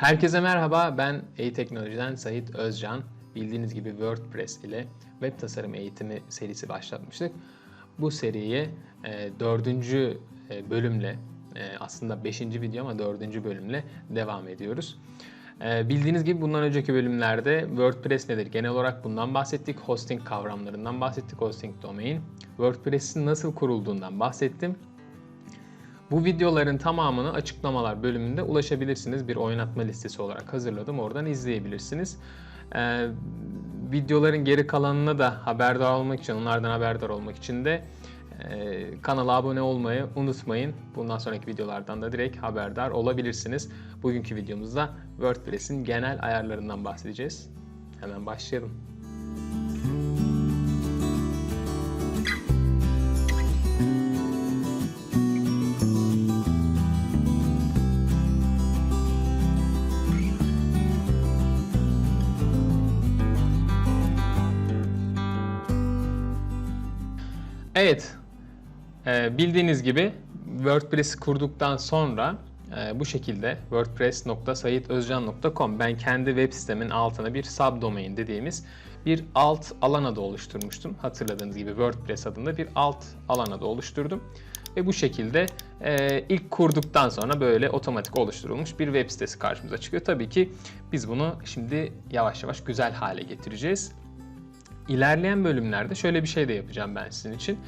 Herkese merhaba, ben e-teknolojiden Sait Özcan. Bildiğiniz gibi WordPress ile web tasarım eğitimi serisi başlatmıştık. Bu seriye e, dördüncü e, bölümle, e, aslında beşinci video ama dördüncü bölümle devam ediyoruz. E, bildiğiniz gibi bundan önceki bölümlerde WordPress nedir? Genel olarak bundan bahsettik. Hosting kavramlarından bahsettik. Hosting domain. WordPress'in nasıl kurulduğundan bahsettim. Bu videoların tamamını açıklamalar bölümünde ulaşabilirsiniz. Bir oynatma listesi olarak hazırladım. Oradan izleyebilirsiniz. Ee, videoların geri kalanına da haberdar olmak için, onlardan haberdar olmak için de e, kanala abone olmayı unutmayın. Bundan sonraki videolardan da direkt haberdar olabilirsiniz. Bugünkü videomuzda WordPress'in genel ayarlarından bahsedeceğiz. Hemen başlayalım. Evet, e, bildiğiniz gibi WordPress'i kurduktan sonra e, bu şekilde wordpress.saitozcan.com ben kendi web sitemin altına bir subdomain dediğimiz bir alt alan adı oluşturmuştum. Hatırladığınız gibi WordPress adında bir alt alan adı oluşturdum. Ve bu şekilde e, ilk kurduktan sonra böyle otomatik oluşturulmuş bir web sitesi karşımıza çıkıyor. Tabii ki biz bunu şimdi yavaş yavaş güzel hale getireceğiz. İlerleyen bölümlerde şöyle bir şey de yapacağım ben sizin için.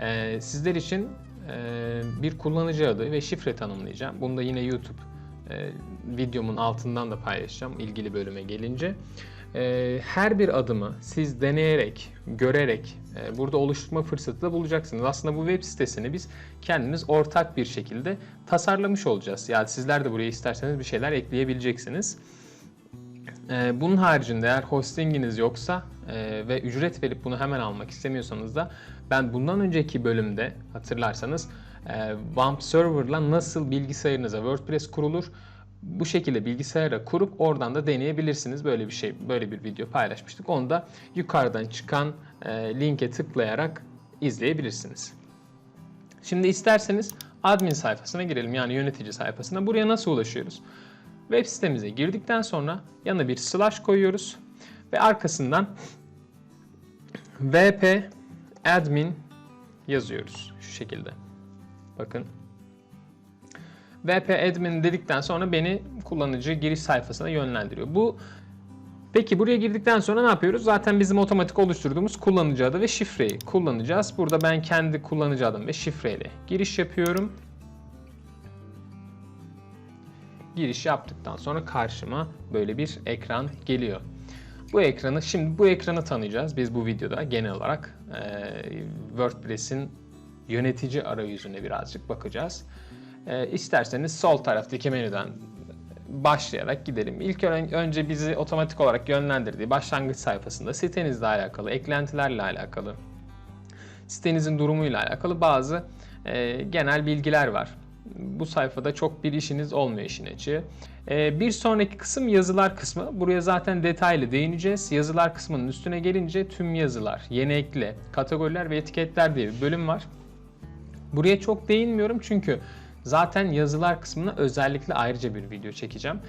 Ee, sizler için e, bir kullanıcı adı ve şifre tanımlayacağım. Bunu da yine YouTube e, videomun altından da paylaşacağım ilgili bölüme gelince. E, her bir adımı siz deneyerek, görerek e, burada oluşturma fırsatı da bulacaksınız. Aslında bu web sitesini biz kendimiz ortak bir şekilde tasarlamış olacağız. Yani sizler de buraya isterseniz bir şeyler ekleyebileceksiniz. Ee, bunun haricinde eğer hostinginiz yoksa e, ve ücret verip bunu hemen almak istemiyorsanız da ben bundan önceki bölümde hatırlarsanız e, WAMP Server'la nasıl bilgisayarınıza WordPress kurulur bu şekilde bilgisayara kurup oradan da deneyebilirsiniz. Böyle bir şey, böyle bir video paylaşmıştık. Onu da yukarıdan çıkan e, linke tıklayarak izleyebilirsiniz. Şimdi isterseniz admin sayfasına girelim yani yönetici sayfasına. Buraya nasıl ulaşıyoruz? Web sitemize girdikten sonra yanına bir slash koyuyoruz ve arkasından vp admin yazıyoruz şu şekilde. Bakın. vp admin dedikten sonra beni kullanıcı giriş sayfasına yönlendiriyor. Bu Peki buraya girdikten sonra ne yapıyoruz? Zaten bizim otomatik oluşturduğumuz kullanıcı adı ve şifreyi kullanacağız. Burada ben kendi kullanıcı adım ve şifreyle giriş yapıyorum. Giriş yaptıktan sonra karşıma böyle bir ekran geliyor. Bu ekranı şimdi bu ekranı tanıyacağız biz bu videoda genel olarak e, WordPress'in yönetici arayüzüne birazcık bakacağız. E, isterseniz sol taraftaki menüden başlayarak gidelim. İlk önce bizi otomatik olarak yönlendirdiği başlangıç sayfasında sitenizle alakalı, eklentilerle alakalı, sitenizin durumuyla alakalı bazı e, genel bilgiler var bu sayfada çok bir işiniz olmuyor işin açığı. Ee, bir sonraki kısım yazılar kısmı. Buraya zaten detaylı değineceğiz. Yazılar kısmının üstüne gelince tüm yazılar, yeni ekle, kategoriler ve etiketler diye bir bölüm var. Buraya çok değinmiyorum çünkü zaten yazılar kısmına özellikle ayrıca bir video çekeceğim.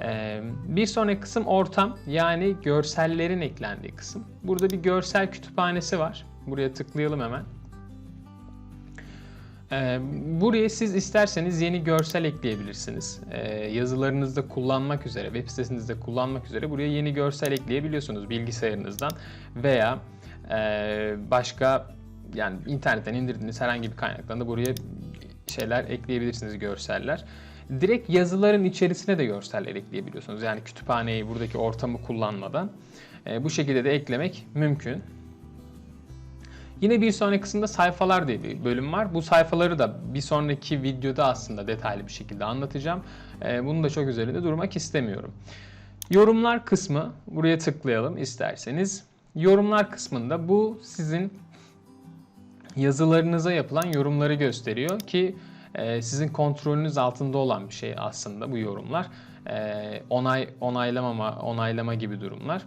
Ee, bir sonraki kısım ortam yani görsellerin eklendiği kısım. Burada bir görsel kütüphanesi var. Buraya tıklayalım hemen. Ee, buraya siz isterseniz yeni görsel ekleyebilirsiniz. Ee, yazılarınızda kullanmak üzere, web sitesinizde kullanmak üzere buraya yeni görsel ekleyebiliyorsunuz bilgisayarınızdan veya e, başka yani internetten indirdiğiniz herhangi bir kaynaktan da buraya şeyler ekleyebilirsiniz görseller. Direkt yazıların içerisine de görseller ekleyebiliyorsunuz. Yani kütüphaneyi buradaki ortamı kullanmadan e, bu şekilde de eklemek mümkün. Yine bir sonraki kısımda sayfalar diye bir bölüm var. Bu sayfaları da bir sonraki videoda aslında detaylı bir şekilde anlatacağım. Ee, bunu da çok üzerinde durmak istemiyorum. Yorumlar kısmı buraya tıklayalım isterseniz. Yorumlar kısmında bu sizin yazılarınıza yapılan yorumları gösteriyor ki e, sizin kontrolünüz altında olan bir şey aslında bu yorumlar. E, onay onaylamama, onaylama gibi durumlar.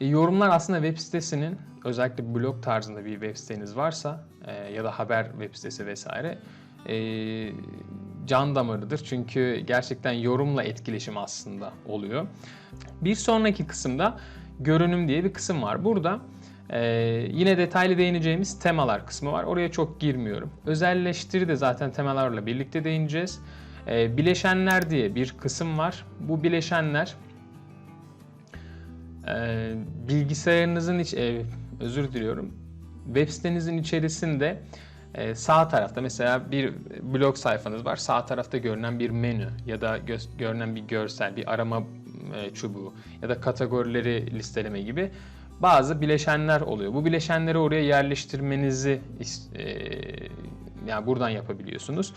E, yorumlar aslında web sitesinin özellikle blog tarzında bir web siteniz varsa e, ya da haber web sitesi vesaire e, can damarıdır. Çünkü gerçekten yorumla etkileşim aslında oluyor. Bir sonraki kısımda görünüm diye bir kısım var. Burada e, yine detaylı değineceğimiz temalar kısmı var. Oraya çok girmiyorum. Özelleştiri de zaten temalarla birlikte değineceğiz. E, bileşenler diye bir kısım var. Bu bileşenler e, bilgisayarınızın iç, e, özür diliyorum web sitenizin içerisinde e, sağ tarafta mesela bir blog sayfanız var. Sağ tarafta görünen bir menü ya da gö- görünen bir görsel, bir arama e, çubuğu ya da kategorileri listeleme gibi bazı bileşenler oluyor. Bu bileşenleri oraya yerleştirmenizi e, yani buradan yapabiliyorsunuz.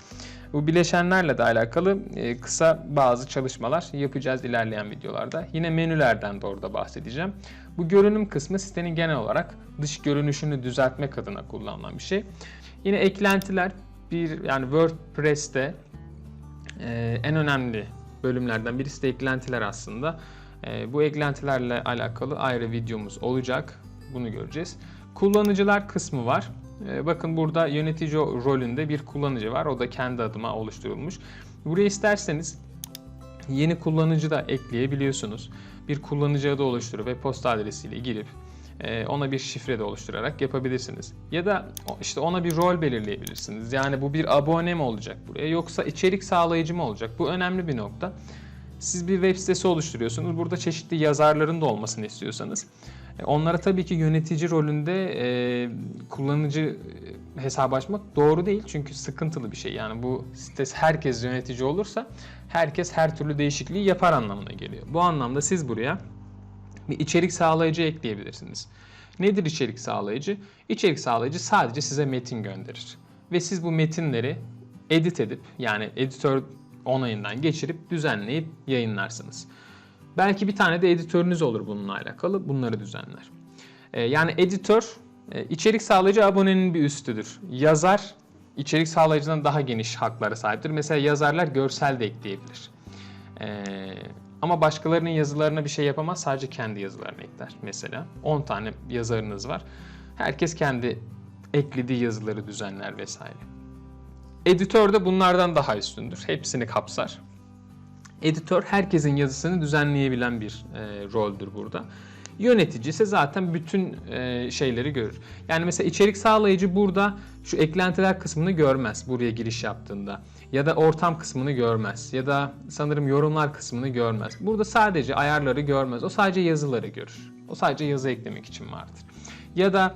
Bu bileşenlerle de alakalı e, kısa bazı çalışmalar yapacağız ilerleyen videolarda. Yine menülerden de orada bahsedeceğim. Bu görünüm kısmı sitenin genel olarak dış görünüşünü düzeltmek adına kullanılan bir şey. Yine eklentiler bir yani WordPress'te e, en önemli bölümlerden birisi de eklentiler aslında. E, bu eklentilerle alakalı ayrı videomuz olacak. Bunu göreceğiz. Kullanıcılar kısmı var. E, bakın burada yönetici rolünde bir kullanıcı var. O da kendi adıma oluşturulmuş. Buraya isterseniz yeni kullanıcı da ekleyebiliyorsunuz. Bir kullanıcı adı oluşturup ve posta adresiyle girip e, ona bir şifre de oluşturarak yapabilirsiniz. Ya da işte ona bir rol belirleyebilirsiniz. Yani bu bir abone mi olacak buraya yoksa içerik sağlayıcı mı olacak? Bu önemli bir nokta. Siz bir web sitesi oluşturuyorsunuz. Burada çeşitli yazarların da olmasını istiyorsanız onlara tabii ki yönetici rolünde e, kullanıcı e, hesabı açmak doğru değil. Çünkü sıkıntılı bir şey. Yani bu site herkes yönetici olursa herkes her türlü değişikliği yapar anlamına geliyor. Bu anlamda siz buraya bir içerik sağlayıcı ekleyebilirsiniz. Nedir içerik sağlayıcı? İçerik sağlayıcı sadece size metin gönderir. Ve siz bu metinleri edit edip yani editör onayından geçirip düzenleyip yayınlarsınız. Belki bir tane de editörünüz olur bununla alakalı. Bunları düzenler. Ee, yani editör e, içerik sağlayıcı abonenin bir üstüdür. Yazar içerik sağlayıcıdan daha geniş haklara sahiptir. Mesela yazarlar görsel de ekleyebilir. Ee, ama başkalarının yazılarına bir şey yapamaz. Sadece kendi yazılarını ekler mesela. 10 tane yazarınız var. Herkes kendi eklediği yazıları düzenler vesaire. Editör de bunlardan daha üstündür. Hepsini kapsar. Editör herkesin yazısını düzenleyebilen bir e, roldür burada. Yönetici ise zaten bütün e, şeyleri görür. Yani mesela içerik sağlayıcı burada şu eklentiler kısmını görmez buraya giriş yaptığında. Ya da ortam kısmını görmez. Ya da sanırım yorumlar kısmını görmez. Burada sadece ayarları görmez. O sadece yazıları görür. O sadece yazı eklemek için vardır. Ya da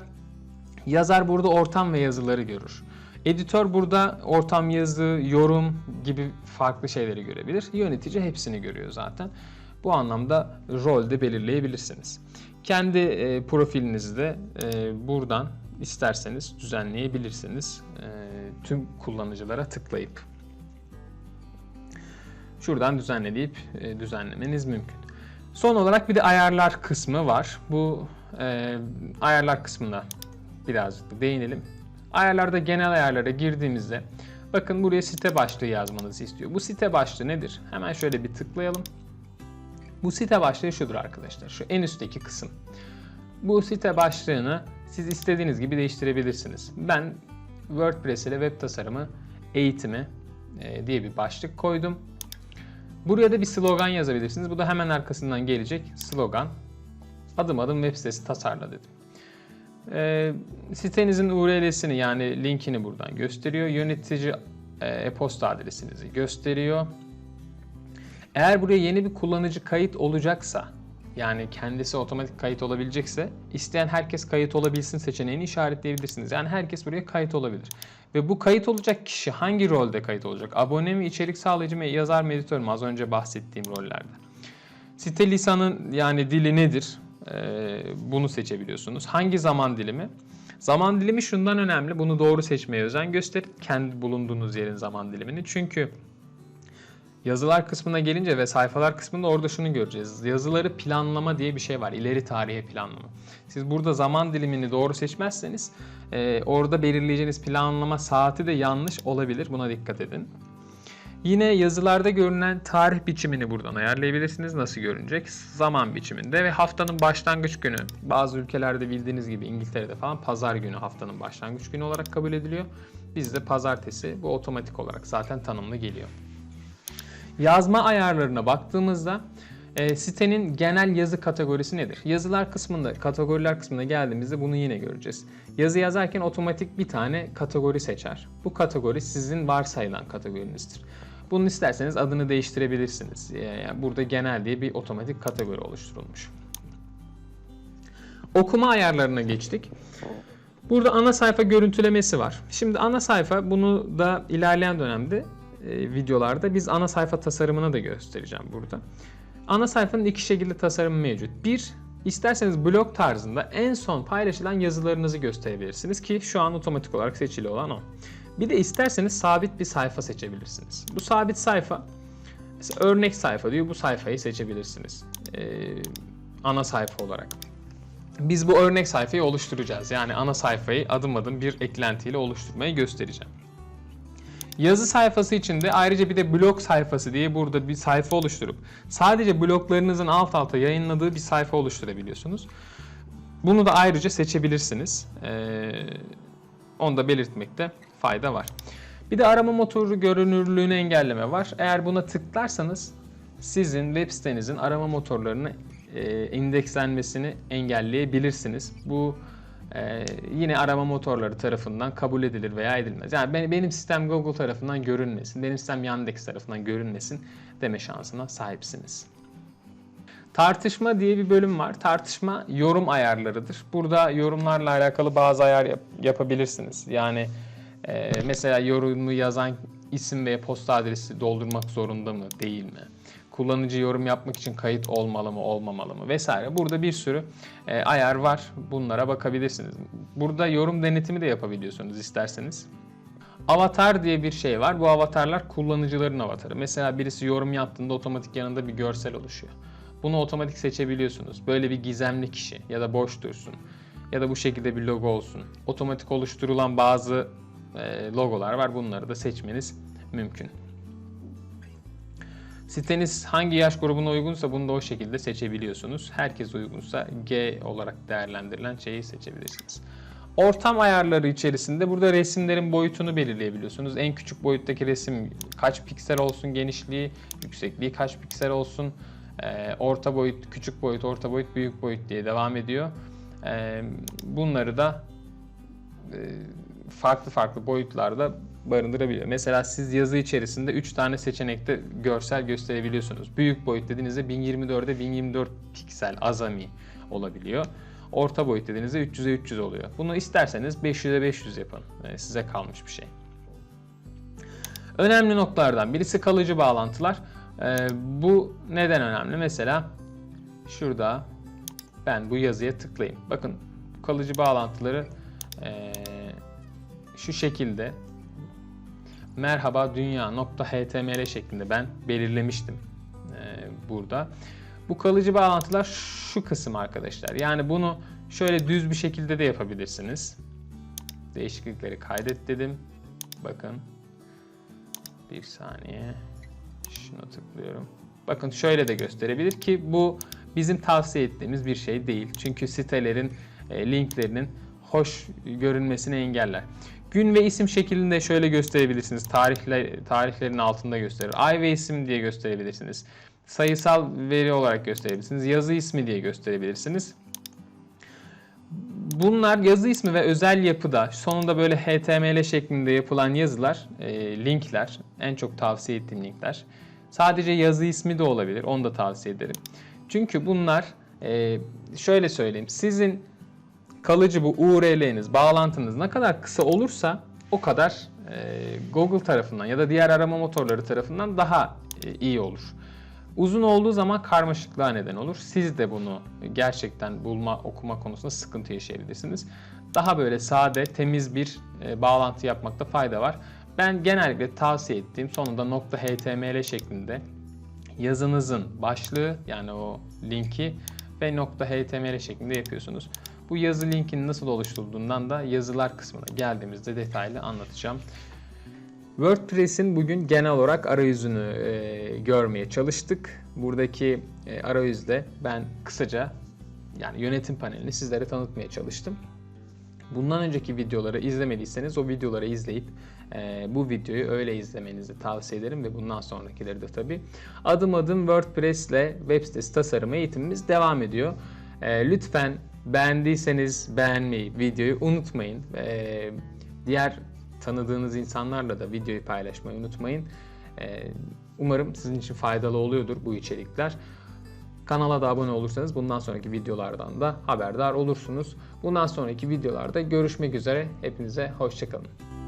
yazar burada ortam ve yazıları görür. Editör burada ortam yazı, yorum gibi farklı şeyleri görebilir. Yönetici hepsini görüyor zaten. Bu anlamda rol de belirleyebilirsiniz. Kendi e, profilinizi de e, buradan isterseniz düzenleyebilirsiniz. E, tüm kullanıcılara tıklayıp. Şuradan düzenle deyip e, düzenlemeniz mümkün. Son olarak bir de ayarlar kısmı var. Bu e, ayarlar kısmına birazcık da değinelim. Ayarlarda genel ayarlara girdiğimizde bakın buraya site başlığı yazmanızı istiyor. Bu site başlığı nedir? Hemen şöyle bir tıklayalım. Bu site başlığı şudur arkadaşlar. Şu en üstteki kısım. Bu site başlığını siz istediğiniz gibi değiştirebilirsiniz. Ben WordPress ile web tasarımı eğitimi e, diye bir başlık koydum. Buraya da bir slogan yazabilirsiniz. Bu da hemen arkasından gelecek slogan. Adım adım web sitesi tasarla dedim. E, sitenizin URL'sini yani linkini buradan gösteriyor. Yönetici e, e-posta adresinizi gösteriyor. Eğer buraya yeni bir kullanıcı kayıt olacaksa yani kendisi otomatik kayıt olabilecekse isteyen herkes kayıt olabilsin seçeneğini işaretleyebilirsiniz. Yani herkes buraya kayıt olabilir. Ve bu kayıt olacak kişi hangi rolde kayıt olacak? Abone mi, içerik sağlayıcı mı, yazar mı, editör mü? Az önce bahsettiğim rollerde. Site lisanın yani dili nedir? Ee, bunu seçebiliyorsunuz. Hangi zaman dilimi? Zaman dilimi şundan önemli. Bunu doğru seçmeye özen gösterin. Kendi bulunduğunuz yerin zaman dilimini. Çünkü Yazılar kısmına gelince ve sayfalar kısmında orada şunu göreceğiz. Yazıları planlama diye bir şey var. İleri tarihe planlama. Siz burada zaman dilimini doğru seçmezseniz e, orada belirleyeceğiniz planlama saati de yanlış olabilir. Buna dikkat edin. Yine yazılarda görünen tarih biçimini buradan ayarlayabilirsiniz. Nasıl görünecek? Zaman biçiminde ve haftanın başlangıç günü. Bazı ülkelerde bildiğiniz gibi İngiltere'de falan pazar günü haftanın başlangıç günü olarak kabul ediliyor. Bizde pazartesi bu otomatik olarak zaten tanımlı geliyor. Yazma ayarlarına baktığımızda e, sitenin genel yazı kategorisi nedir? Yazılar kısmında, kategoriler kısmına geldiğimizde bunu yine göreceğiz. Yazı yazarken otomatik bir tane kategori seçer. Bu kategori sizin varsayılan kategorinizdir. Bunu isterseniz adını değiştirebilirsiniz. Yani burada genel diye bir otomatik kategori oluşturulmuş. Okuma ayarlarına geçtik. Burada ana sayfa görüntülemesi var. Şimdi ana sayfa bunu da ilerleyen dönemde e, videolarda biz ana sayfa tasarımını da göstereceğim burada. Ana sayfanın iki şekilde tasarımı mevcut. Bir, isterseniz blog tarzında en son paylaşılan yazılarınızı gösterebilirsiniz ki şu an otomatik olarak seçili olan o. Bir de isterseniz sabit bir sayfa seçebilirsiniz. Bu sabit sayfa, mesela örnek sayfa diyor bu sayfayı seçebilirsiniz. Ee, ana sayfa olarak. Biz bu örnek sayfayı oluşturacağız. Yani ana sayfayı adım adım bir eklentiyle oluşturmayı göstereceğim. Yazı sayfası için de ayrıca bir de blog sayfası diye burada bir sayfa oluşturup sadece bloglarınızın alt alta yayınladığı bir sayfa oluşturabiliyorsunuz. Bunu da ayrıca seçebilirsiniz. Ee, onu da belirtmekte fayda var. Bir de arama motoru görünürlüğünü engelleme var. Eğer buna tıklarsanız sizin web sitenizin arama motorlarını e, indekslenmesini engelleyebilirsiniz. Bu e, yine arama motorları tarafından kabul edilir veya edilmez. Yani benim, benim sistem Google tarafından görünmesin, benim sistem Yandex tarafından görünmesin deme şansına sahipsiniz. Tartışma diye bir bölüm var. Tartışma yorum ayarlarıdır. Burada yorumlarla alakalı bazı ayar yap- yapabilirsiniz. Yani e, mesela yorumu yazan isim ve posta adresi doldurmak zorunda mı, değil mi? Kullanıcı yorum yapmak için kayıt olmalı mı, olmamalı mı vesaire. Burada bir sürü e, ayar var. Bunlara bakabilirsiniz. Burada yorum denetimi de yapabiliyorsunuz isterseniz. Avatar diye bir şey var. Bu avatarlar kullanıcıların avatarı. Mesela birisi yorum yaptığında otomatik yanında bir görsel oluşuyor. Bunu otomatik seçebiliyorsunuz. Böyle bir gizemli kişi ya da boş dursun ya da bu şekilde bir logo olsun. Otomatik oluşturulan bazı logolar var. Bunları da seçmeniz mümkün. Siteniz hangi yaş grubuna uygunsa bunu da o şekilde seçebiliyorsunuz. Herkes uygunsa G olarak değerlendirilen şeyi seçebilirsiniz. Ortam ayarları içerisinde burada resimlerin boyutunu belirleyebiliyorsunuz. En küçük boyuttaki resim kaç piksel olsun genişliği, yüksekliği kaç piksel olsun, e, orta boyut, küçük boyut, orta boyut, büyük boyut diye devam ediyor. E, bunları da e, farklı farklı boyutlarda barındırabiliyor. Mesela siz yazı içerisinde 3 tane seçenekte görsel gösterebiliyorsunuz. Büyük boyut dediğinizde 1024'e 1024 piksel azami olabiliyor. Orta boyut dediğinizde 300'e 300 oluyor. Bunu isterseniz 500'e 500 yapın. Yani size kalmış bir şey. Önemli noktalardan birisi kalıcı bağlantılar. Ee, bu neden önemli? Mesela şurada ben bu yazıya tıklayayım. Bakın kalıcı bağlantıları ee, şu şekilde merhaba dünya.html şeklinde ben belirlemiştim ee, burada. Bu kalıcı bağlantılar şu kısım arkadaşlar. Yani bunu şöyle düz bir şekilde de yapabilirsiniz. Değişiklikleri kaydet dedim. Bakın. Bir saniye. Şuna tıklıyorum. Bakın şöyle de gösterebilir ki bu bizim tavsiye ettiğimiz bir şey değil. Çünkü sitelerin e, linklerinin hoş görünmesini engeller. Gün ve isim şeklinde şöyle gösterebilirsiniz. Tarihle, tarihlerin altında gösterir. Ay ve isim diye gösterebilirsiniz. Sayısal veri olarak gösterebilirsiniz. Yazı ismi diye gösterebilirsiniz. Bunlar yazı ismi ve özel yapıda sonunda böyle HTML şeklinde yapılan yazılar, e, linkler, en çok tavsiye ettiğim linkler. Sadece yazı ismi de olabilir, onu da tavsiye ederim. Çünkü bunlar, e, şöyle söyleyeyim, sizin kalıcı bu URL'niz, bağlantınız ne kadar kısa olursa o kadar e, Google tarafından ya da diğer arama motorları tarafından daha e, iyi olur. Uzun olduğu zaman karmaşıklığa neden olur. Siz de bunu gerçekten bulma, okuma konusunda sıkıntı yaşayabilirsiniz. Daha böyle sade, temiz bir e, bağlantı yapmakta fayda var. Ben genellikle tavsiye ettiğim sonunda .html şeklinde yazınızın başlığı yani o linki ve .html şeklinde yapıyorsunuz. Bu yazı linkinin nasıl oluşturulduğundan da yazılar kısmına geldiğimizde detaylı anlatacağım. WordPress'in bugün genel olarak arayüzünü e, görmeye çalıştık. Buradaki e, arayüzde ben kısaca yani yönetim panelini sizlere tanıtmaya çalıştım. Bundan önceki videoları izlemediyseniz o videoları izleyip e, bu videoyu öyle izlemenizi tavsiye ederim ve bundan sonrakileri de tabii. Adım adım WordPress ile web sitesi tasarımı eğitimimiz devam ediyor. E, lütfen beğendiyseniz beğenmeyi, videoyu unutmayın. E, diğer tanıdığınız insanlarla da videoyu paylaşmayı unutmayın. E, umarım sizin için faydalı oluyordur bu içerikler. Kanala da abone olursanız bundan sonraki videolardan da haberdar olursunuz. Bundan sonraki videolarda görüşmek üzere. Hepinize hoşçakalın.